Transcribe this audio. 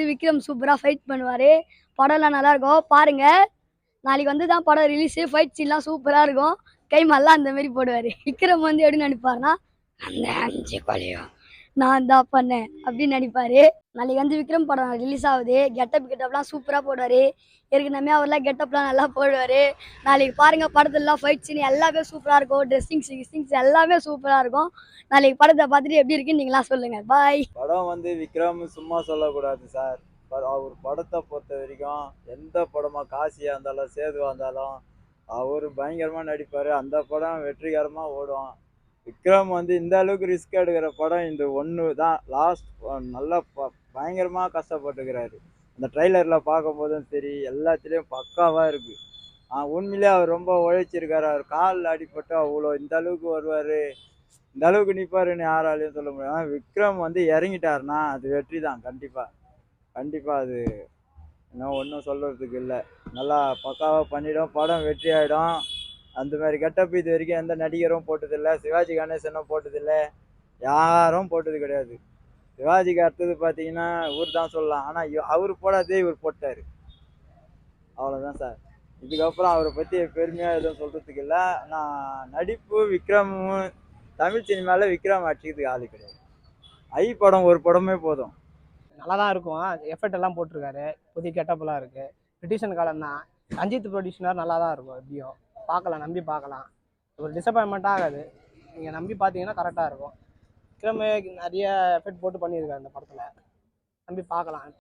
வந்து விக்ரம் சூப்பராக ஃபைட் பண்ணுவார். படம்லாம் நல்லாயிருக்கும். பாருங்கள் பாருங்க. நாளைக்கு வந்து தான் படம் ரிலீஸு ஃபைட் சீன்லாம் சூப்பராக இருக்கும். கைமாலாம் அந்தமாரி போடுவார். விக்ரம் வந்து எப்படி நடிப்பார்னா அந்த அஞ்சு கொலையும் நான் தான் பண்ணேன் அப்படின்னு நினைப்பாரு நாளைக்கு வந்து விக்ரம் படம் ரிலீஸ் ஆகுது. கெட்டப் கெட்டப்லாம் சூப்பராக போடுவார். ஏற்கனவே அவர்லாம் கெட்டப்லாம் நல்லா போடுவார். நாளைக்கு பாருங்கள் படத்துலலாம் ஃபைட் சீன் எல்லாமே சூப்பராக இருக்கும். ட்ரெஸ்ஸிங்ஸ் கிஸ்ஸிங்ஸ் எல்லாமே சூப்பராக இருக்கும். நாளைக்கு படத்தை பார்த்துட்டு எப்படி இருக்குன்னு நீங்களாம் சொல்லுங்கள் பாய் படம் வந்து விக்ரம் சும்மா சொல்லக்கூடாது சார். அவர் படத்தை பொறுத்த வரைக்கும் எந்த படமாக காசியாக இருந்தாலும் சேதுவாக இருந்தாலும் அவர் பயங்கரமாக நடிப்பார். அந்த படம் வெற்றிகரமாக ஓடும். விக்ரம் வந்து இந்த அளவுக்கு ரிஸ்க் எடுக்கிற படம் இந்த ஒன்று தான். லாஸ்ட் நல்லா ப பயங்கரமாக கஷ்டப்பட்டுக்கிறாரு. அந்த ட்ரைலரில் பார்க்கும்போதும் சரி எல்லாத்துலேயும் பக்காவாக இருக்குது உண்மையிலே அவர் ரொம்ப உழைச்சிருக்காரு. அவர் காலில் அடிப்பட்டு அவ்வளோ இந்த அளவுக்கு வருவார். இந்த அளவுக்கு நிற்பாருன்னு யாராலையும் சொல்ல முடியாது. ஆனால் விக்ரம் வந்து இறங்கிட்டாருன்னா அது வெற்றி தான். கண்டிப்பாக கண்டிப்பாக அது இன்னும் ஒன்றும் சொல்கிறதுக்கு இல்லை. நல்லா பக்காவாக பண்ணிவிடும் படம் வெற்றி ஆகிடும் அந்த மாதிரி கெட்டப் இது வரைக்கும் எந்த நடிகரும் போட்டதில்லை சிவாஜி கணேசனும் போட்டதில்லை. யாரும் போட்டது கிடையாது. சிவாஜிக்கு அடுத்தது பார்த்தீங்கன்னா இவர் தான் சொல்லலாம். ஆனால் அவர் போடாதே இவர் போட்டார். அவ்வளோதான் சார். இதுக்கப்புறம் அவரை பற்றி பெருமையாக எதுவும் சொல்கிறதுக்கு இல்லை. நான் நடிப்பு விக்ரமும் தமிழ் சினிமாவில் விக்ரம் அடிச்சுக்கிறதுக்கு ஆளு கிடையாது. ஐ படம் ஒரு படமே போதும். நல்லா தான் இருக்கும். எஃபர்ட் எல்லாம் போட்டிருக்காரு. புதிய கெட்டப்பெல்லாம் இருக்குது பிரிட்டிஷன் காலம் தான் ரஞ்சித் ப்ரொடியூஷனர் நல்லா தான் இருக்கும் எப்படியும். பார்க்கலாம் நம்பி பார்க்கலாம். ஒரு டிசப்பாயின்மெண்ட் ஆகாது. நீங்கள் நம்பி பார்த்தீங்கன்னா கரெக்டாக இருக்கும். விக்ரமே நிறைய எஃபெக்ட் போட்டு பண்ணியிருக்காரு இந்த படத்தில். நம்பி பார்க்கலாம்.